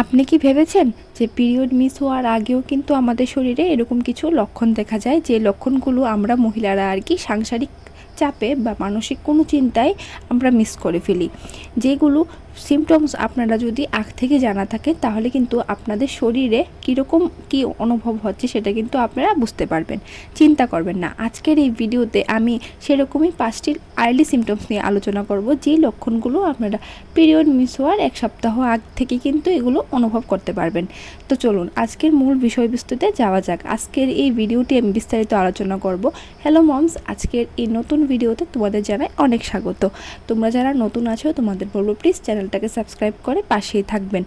আপনি কি ভেবেছেন যে পিরিয়ড মিস হওয়ার আগেও কিন্তু আমাদের শরীরে এরকম কিছু লক্ষণ দেখা যায়? যে লক্ষণগুলো আমরা মহিলারা আর কি সাংসারিক চাপে বা মানসিক কোনো চিন্তায় আমরা মিস করে ফেলি। যেগুলো সিমটমস আপনারা যদি আগ থেকে জানা থাকে, তাহলে কিন্তু আপনাদের শরীরে কীরকম কী অনুভব হচ্ছে সেটা কিন্তু আপনারা বুঝতে পারবেন। চিন্তা করবেন না। আজকের এই ভিডিওতে আমি সেরকমই পাঁচটি আর্লি সিমটমস নিয়ে আলোচনা করব, যে লক্ষণগুলো আপনারা পিরিয়ড মিস হওয়ার এক সপ্তাহ আগ থেকে কিন্তু এগুলো অনুভব করতে পারবেন। তো চলুন, আজকের মূল বিষয়বস্তুতে যাওয়া যাক। আজকের এই ভিডিওটি আমি বিস্তারিত আলোচনা করব। হ্যালো মমস আজকের এই নতুন ভিডিওতে তোমাদের জানাই অনেক স্বাগত। তোমরা যারা নতুন আছো, তোমাদের বলব প্লিজ চ্যানেলটাকে সাবস্ক্রাইব করে পাশেই থাকবেন।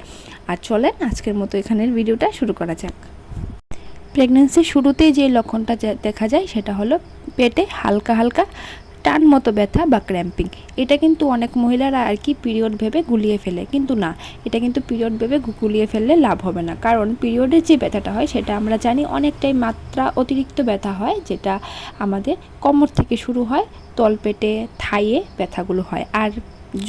আর চলেন আজকের মতো এখানের ভিডিওটা শুরু করা যাক। প্রেগনেন্সির শুরুতেই যে লক্ষণটা দেখা যায় সেটা হলো পেটে হালকা হালকা টান মতো ব্যথা বা ক্র্যাম্পিং। এটা কিন্তু অনেক মহিলারা আর কি পিরিয়ড ভেবে গুলিয়ে ফেলে। কিন্তু না, এটা কিন্তু পিরিয়ড ভেবে গুলিয়ে ফেললে লাভ হবে না। কারণ পিরিয়ডের যে ব্যথাটা হয় সেটা আমরা জানি অনেকটাই মাত্রা অতিরিক্ত ব্যথা হয়, যেটা আমাদের কোমর থেকে শুরু হয়, তলপেটে, থাইয়ে ব্যথাগুলো হয়। আর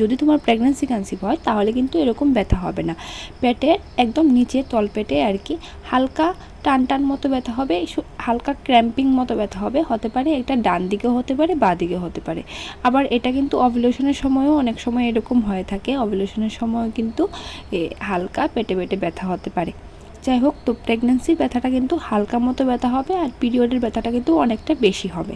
যদি তোমার প্রেগনেন্সি কনসিভ হয়, তাহলে কিন্তু এরকম ব্যথা হবে না। পেটের একদম নিচে তলপেটে আর কি হালকা টান টান মতো ব্যথা হবে হালকা ক্র্যাম্পিং মতো ব্যথা হবে, হতে পারে এটা ডান দিকেও হতে পারে, বা দিকে হতে পারে। আবার এটা কিন্তু অভিলেশনের সময়ও অনেক সময় এরকম হয়ে থাকে অভিলেশনের সময় কিন্তু হালকা পেটে পেটে ব্যথা হতে পারে। যাই হোক, তো প্রেগনেন্সির ব্যথাটা কিন্তু হালকা মতো ব্যথা হবে আর পিরিয়ডের ব্যথাটা কিন্তু অনেকটা বেশি হবে।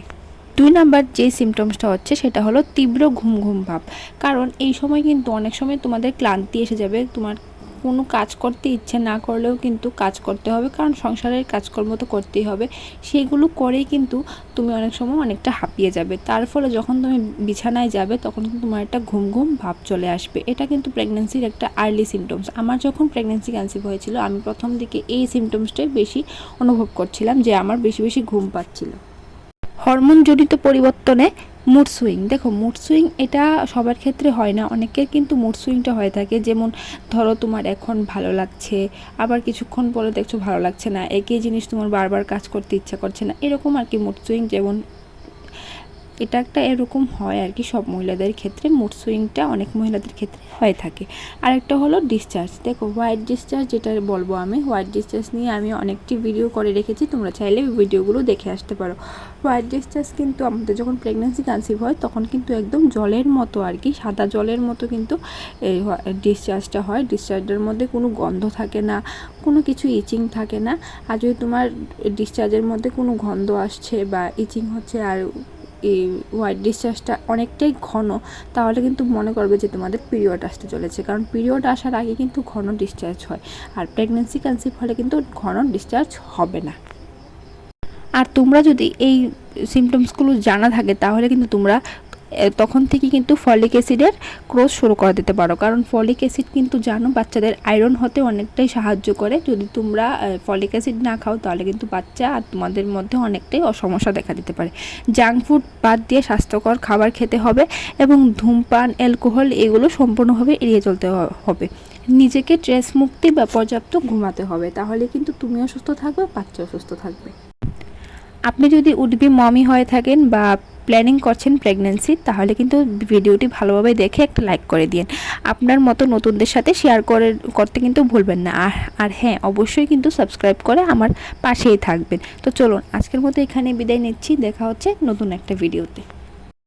দুই নাম্বার যে সিমটমসটা হচ্ছে সেটা হলো তীব্র ঘুম ঘুম ভাব। কারণ এই সময় কিন্তু অনেক সময় তোমাদের ক্লান্তি এসে যাবে, তোমার কোনো কাজ করতে ইচ্ছে না করলেও কিন্তু কাজ করতে হবে, কারণ সংসারের কাজকর্ম তো করতেই হবে। সেইগুলো করেই কিন্তু তুমি অনেক সময় অনেকটা হাঁপিয়ে যাবে। তার ফলে যখন তুমি বিছানায় যাবে তখন কিন্তু তোমার একটা ঘুম ঘুম ভাব চলে আসবে। এটা কিন্তু প্রেগনেন্সির একটা আর্লি সিমটমস আমার যখন প্রেগনেন্সি কনসিভ হয়েছিল, আমি প্রথম দিকে এই সিমটমসটাই বেশি অনুভব করছিলাম যে আমার বেশি বেশি ঘুম পাচ্ছিল। হরমোনজনিত পরিবর্তনে মুড সুইং দেখো মুড সুইং এটা সবার ক্ষেত্রে হয় না। অনেকের কিন্তু মুড সুইংটা হয়ে থাকে। যেমন ধরো তোমার এখন ভালো লাগছে, আবার কিছুক্ষণ পরে দেখছ ভালো লাগছে না। একই জিনিস তোমার বারবার কাজ করতে ইচ্ছা করছে না। এরকম আর কি মুড সুইং যেমন এটা একটা এরকম হয় আর কি সব মহিলাদের ক্ষেত্রে মুড সুইংটা অনেক মহিলাদের ক্ষেত্রে হয়ে থাকে। আরেকটা হলো ডিসচার্জ দেখো হোয়াইট ডিসচার্জ যেটা বলব আমি হোয়াইট ডিসচার্জ নিয়ে আমি অনেকটি ভিডিও করে রেখেছি, তোমরা চাইলে ভিডিওগুলো দেখে আসতে পারো। হোয়াইট ডিসচার্জ কিন্তু আমাদের যখন প্রেগনেন্সি কনসিভ হয়, তখন কিন্তু একদম জলের মতো আর কি, সাদা জলের মতো কিন্তু এই ডিসচার্জটা হয়। ডিসচার্জের মধ্যে কোনো গন্ধ থাকে না, কোনো কিছু ইচিং থাকে না। আর যদি তোমার ডিসচার্জের মধ্যে কোনো গন্ধ আসছে বা ইচিং হচ্ছে আর এই হোয়াইট ডিসচার্জটা অনেকটাই ঘন, তাহলে কিন্তু মনে করবে যে তোমাদের পিরিয়ড আসতে চলেছে। কারণ পিরিয়ড আসার আগে কিন্তু ঘন ডিসচার্জ হয়, আর প্রেগনেন্সি কনসিভ হলে কিন্তু ঘন ডিসচার্জ হবে না। আর তোমরা যদি এই সিমটমসগুলো জানা থাকে, তাহলে কিন্তু তোমরা তখন থেকে কিন্তু ফলিক অ্যাসিডের ক্রোজ শুরু করে দিতে পারো। কারণ ফলিক অ্যাসিড কিন্তু জানো বাচ্চাদের আয়রন হতে অনেকটাই সাহায্য করে। যদি তোমরা ফলিক অ্যাসিড না খাও, তাহলে কিন্তু বাচ্চা আর তোমাদের মধ্যে অনেকটাই সমস্যা দেখা দিতে পারে। জাঙ্ক ফুড বাদ দিয়ে স্বাস্থ্যকর খাবার খেতে হবে এবং ধূমপান, অ্যালকোহল এগুলো সম্পূর্ণভাবে এড়িয়ে চলতে হবে। নিজেকে স্ট্রেস মুক্তি বা পর্যাপ্ত ঘুমাতে হবে। তাহলে কিন্তু তুমিও সুস্থ থাকবে, বাচ্চাও সুস্থ থাকবে। আপনি যদি উডবি মমি হয়ে থাকেন বা প্ল্যানিং করছেন প্রেগনেন্সি তাহলে কিন্তু ভিডিওটি ভালোভাবে দেখে একটা লাইক করে দিন আপনার মতো নতুনদের সাথে শেয়ার করে, করতে কিন্তু ভুলবেন না। আর আর হ্যাঁ অবশ্যই কিন্তু সাবস্ক্রাইব করে আমার পাশেই থাকবেন। তো চলুন, আজকের মতো এখানে বিদায় নিচ্ছি। দেখা হচ্ছে নতুন একটা ভিডিওতে